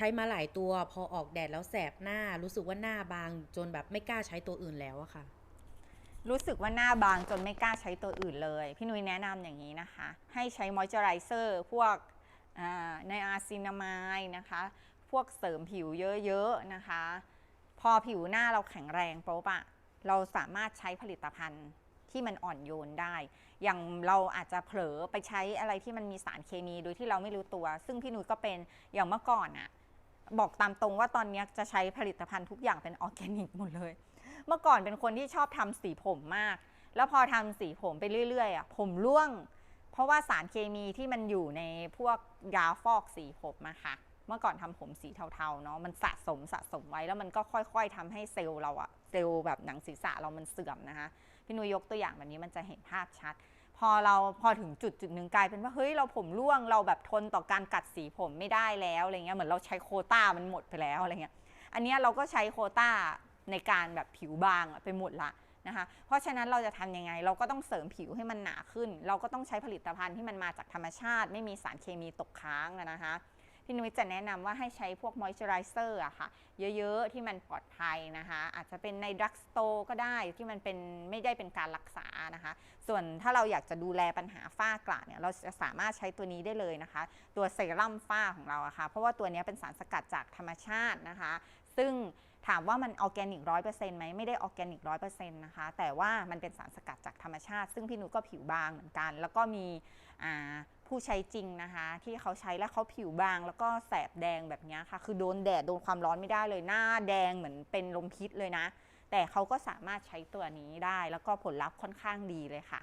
ช้มาหลายตัวพอออกแดดแล้วแสบหน้า รู้สึกว่าหน้าบางจนแบบไม่กล้าใช้ตัวอื่นแล้วอะค่ะ รู้สึกว่าหน้าบางจนไม่กล้าใช้ตัวอื่นเลย พี่นุ้ยแนะนำอย่างนี้นะคะ ให้ใช้มอยเจอไรเซอร์พวกในอาซินามายนะคะ พวกเสริมผิวเยอะๆนะคะ พอผิวหน้าเราแข็งแรงปุ๊บอะเราสามารถใช้ผลิตภัณฑ์ที่มันอ่อนโยนได้ อย่างเราอาจจะเผลอไปใช้อะไรที่มันมีสารเคมีโดยที่เราไม่รู้ตัว ซึ่งพี่นุ้ยก็เป็น อย่างเมื่อก่อนอะ บอกตามตรงว่าตอนนี้จะใช้ผลิตภัณฑ์ทุกอย่างเป็นออร์แกนิกหมดเลย เมื่อก่อนเป็นคนที่ชอบทำสีผมมาก แล้วพอทำสีผมไปเรื่อยๆอะผมร่วง เพราะว่าสารเคมีที่มันอยู่ในพวกยาฟอกสีผมอะค่ะ เมื่อก่อนทำผมสีเทาๆเนาะมันสะสมสะสมไว้แล้วมันก็ค่อยๆทำให้เซลล์เราอะเซลล์แบบหนังศีรษะเรามันเสื่อมนะคะพี่นุยยกตัวอย่างแบบนี้มันจะเห็นภาพชัด พอเราพอถึงจุดจุดหนึ่งกลายเป็นว่าเฮ้ยเราผมร่วงเราแบบทนต่อการกัดสีผมไม่ได้แล้วอะไรเงี้ยเหมือนเราใช้โคต้ามันหมดไปแล้วอะไรเงี้ยอันนี้เราก็ใช้โคต้าในการแบบผิวบางอะไปหมดละนะคะเพราะฉะนั้นเราจะทำยังไง เราก็ต้องเสริมผิวให้มันหนาขึ้น เราก็ต้องใช้ผลิตภัณฑ์ที่มันมาจากธรรมชาติ ไม่มีสารเคมีตกค้างนะคะ พี่นุ้ยจะแนะนำว่าให้ใช้พวกมอยเจอไรเซอร์อะค่ะ เยอะๆ ที่มันปลอดภัยนะคะ อาจจะเป็นในดรักสโตร์ก็ได้ที่มันเป็นไม่ได้เป็นการรักษานะคะ ส่วนถ้าเราอยากจะดูแลปัญหาฝ้ากระเนี่ยเราจะสามารถใช้ตัวนี้ได้เลยนะคะ ตัวเซรั่มฝ้าของเราอะค่ะเพราะว่าตัวนี้เป็นสารสกัดจากธรรมชาตินะคะ ซึ่งถามว่ามันออร์แกนิกร้อยเปอร์เซ็นต์ไหมไม่ได้ออร์แกนิกร้อยเปอร์เซ็นต์นะคะ แต่ว่ามันเป็นสารสกัดจากธรรมชาติ ซึ่งพี่นุ้ยก็ผิวบางเหมือนกัน แล้วก็มีอ่า ผู้ใช้จริงนะคะ ที่เขาใช้แล้วเขาผิวบาง แล้วก็แสบแดงแบบนี้ค่ะ คือโดนแดดโดนความร้อนไม่ได้เลยหน้าแดงเหมือนเป็นลมพิษเลยนะ แต่เขาก็สามารถใช้ตัวนี้ได้ แล้วก็ผลลัพธ์ค่อนข้างดีเลยค่ะ